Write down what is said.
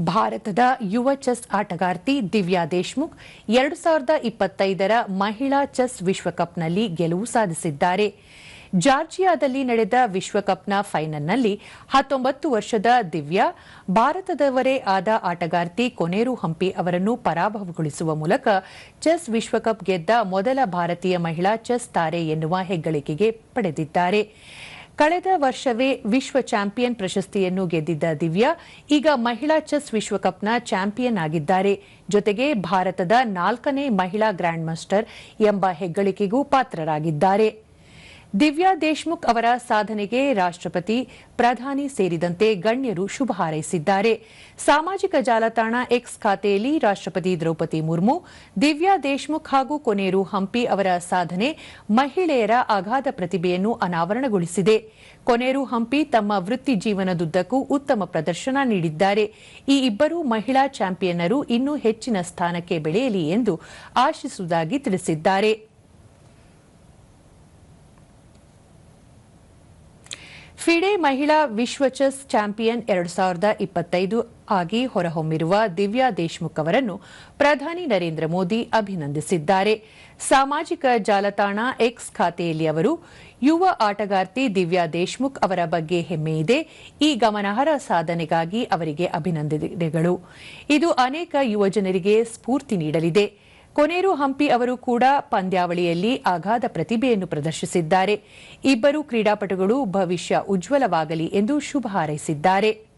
ಭಾರತದ ಯುವ ಚೆಸ್ ಆಟಗಾರ್ತಿ ದಿವ್ಯಾ ದೇಶ್ಮುಖ್ ಎರಡು ಸಾವಿರದ ಇಪ್ಪತ್ತೈದರ ಮಹಿಳಾ ಚೆಸ್ ವಿಶ್ವಕಪ್ನಲ್ಲಿ ಗೆಲುವು ಸಾಧಿಸಿದ್ದಾರೆ. ಜಾರ್ಜಿಯಾದಲ್ಲಿ ನಡೆದ ವಿಶ್ವಕಪ್ನ ಫೈನಲ್ನಲ್ಲಿ ಹತ್ತೊಂಬತ್ತು ವರ್ಷದ ದಿವ್ಯಾ, ಭಾರತದವರೇ ಆದ ಆಟಗಾರ್ತಿ ಕೊನೇರು ಹಂಪಿ ಅವರನ್ನು ಪರಾಭವಗೊಳಿಸುವ ಮೂಲಕ ಚೆಸ್ ವಿಶ್ವಕಪ್ ಗೆದ್ದ ಮೊದಲ ಭಾರತೀಯ ಮಹಿಳಾ ಚೆಸ್ ತಾರೆ ಎನ್ನುವ ಹೆಗ್ಗಳಿಕೆಗೆ ಪಡೆದಿದ್ದಾರೆ. ಕಳೆದ ವರ್ಷವೇ ವಿಶ್ವ ಚಾಂಪಿಯನ್ ಪ್ರಶಸ್ತಿಯನ್ನು ಗೆದ್ದಿದ್ದ ದಿವ್ಯಾ, ಈಗ ಮಹಿಳಾ ಚೆಸ್ ವಿಶ್ವಕಪ್ನ ಚಾಂಪಿಯನ್ ಆಗಿದ್ದಾರೆ. ಜೊತೆಗೆ ಭಾರತದ ನಾಲ್ಕನೇ ಮಹಿಳಾ ಗ್ರ್ಯಾಂಡ್ ಮಾಸ್ಟರ್ ಎಂಬ ಹೆಗ್ಗಳಿಕೆಗೂ ಪಾತ್ರರಾಗಿದ್ದಾರೆ. ದಿವ್ಯಾ ದೇಶ್ಮುಖ್ ಅವರ ಸಾಧನೆಗೆ ರಾಷ್ಟ್ರಪತಿ, ಪ್ರಧಾನಿ ಸೇರಿದಂತೆ ಗಣ್ಯರು ಶುಭ ಹಾರೈಸಿದ್ದಾರೆ. ಸಾಮಾಜಿಕ ಜಾಲತಾಣ ಎಕ್ಸ್ ಖಾತೆಯಲ್ಲಿ ರಾಷ್ಟ್ರಪತಿ ದ್ರೌಪದಿ ಮುರ್ಮು, ದಿವ್ಯಾ ದೇಶ್ಮುಖ್ ಹಾಗೂ ಕೊನೇರು ಹಂಪಿ ಅವರ ಸಾಧನೆ ಮಹಿಳೆಯರ ಅಗಾಧ ಪ್ರತಿಭೆಯನ್ನು ಅನಾವರಣಗೊಳಿಸಿದೆ. ಕೊನೇರು ಹಂಪಿ ತಮ್ಮ ವೃತ್ತಿ ಜೀವನದುದ್ದಕ್ಕೂ ಉತ್ತಮ ಪ್ರದರ್ಶನ ನೀಡಿದ್ದಾರೆ. ಈ ಇಬ್ಬರು ಮಹಿಳಾ ಚಾಂಪಿಯನ್ನರು ಇನ್ನೂ ಹೆಚ್ಚಿನ ಸ್ಥಾನಕ್ಕೆ ಬೆಳೆಯಲಿ ಎಂದು ಆಶಿಸುವುದಾಗಿ ತಿಳಿಸಿದ್ದಾರೆ. ಫಿಡೆ ಮಹಿಳಾ ವಿಶ್ವ ಚೆಸ್ ಚಾಂಪಿಯನ್ ಎರಡು ಸಾವಿರದ ಇಪ್ಪತ್ತೈದು ಆಗಿ ಹೊರಹೊಮ್ಮಿರುವ ದಿವ್ಯಾ ದೇಶ್ಮುಖ್ ಅವರನ್ನು ಪ್ರಧಾನಿ ನರೇಂದ್ರ ಮೋದಿ ಅಭಿನಂದಿಸಿದ್ದಾರೆ. ಸಾಮಾಜಿಕ ಜಾಲತಾಣ ಎಕ್ಸ್ ಖಾತೆಯಲ್ಲಿ ಅವರು, ಯುವ ಆಟಗಾರ್ತಿ ದಿವ್ಯಾ ದೇಶ್ಮುಖ್ ಅವರ ಬಗ್ಗೆ ಹೆಮ್ಮೆಯಿದೆ ಈ ಗಮನಾರ್ಹ ಸಾಧನೆಗಾಗಿ ಅವರಿಗೆ ಅಭಿನಂದನೆಗಳು. ಇದು ಅನೇಕ ಯುವಜನರಿಗೆ ಸ್ಫೂರ್ತಿ ನೀಡಲಿದೆ. ಕೊನೇರು ಹಂಪಿ ಅವರು ಕೂಡ ಪಂದ್ಯಾವಳಿಯಲ್ಲಿ ಅಗಾಧ ಪ್ರತಿಭೆಯನ್ನು ಪ್ರದರ್ಶಿಸಿದ್ದಾರೆ. ಇಬ್ಬರು ಕ್ರೀಡಾಪಟುಗಳು ಭವಿಷ್ಯ ಉಜ್ವಲವಾಗಲಿ ಎಂದು ಶುಭ ಹಾರೈಸಿದ್ದಾರೆ.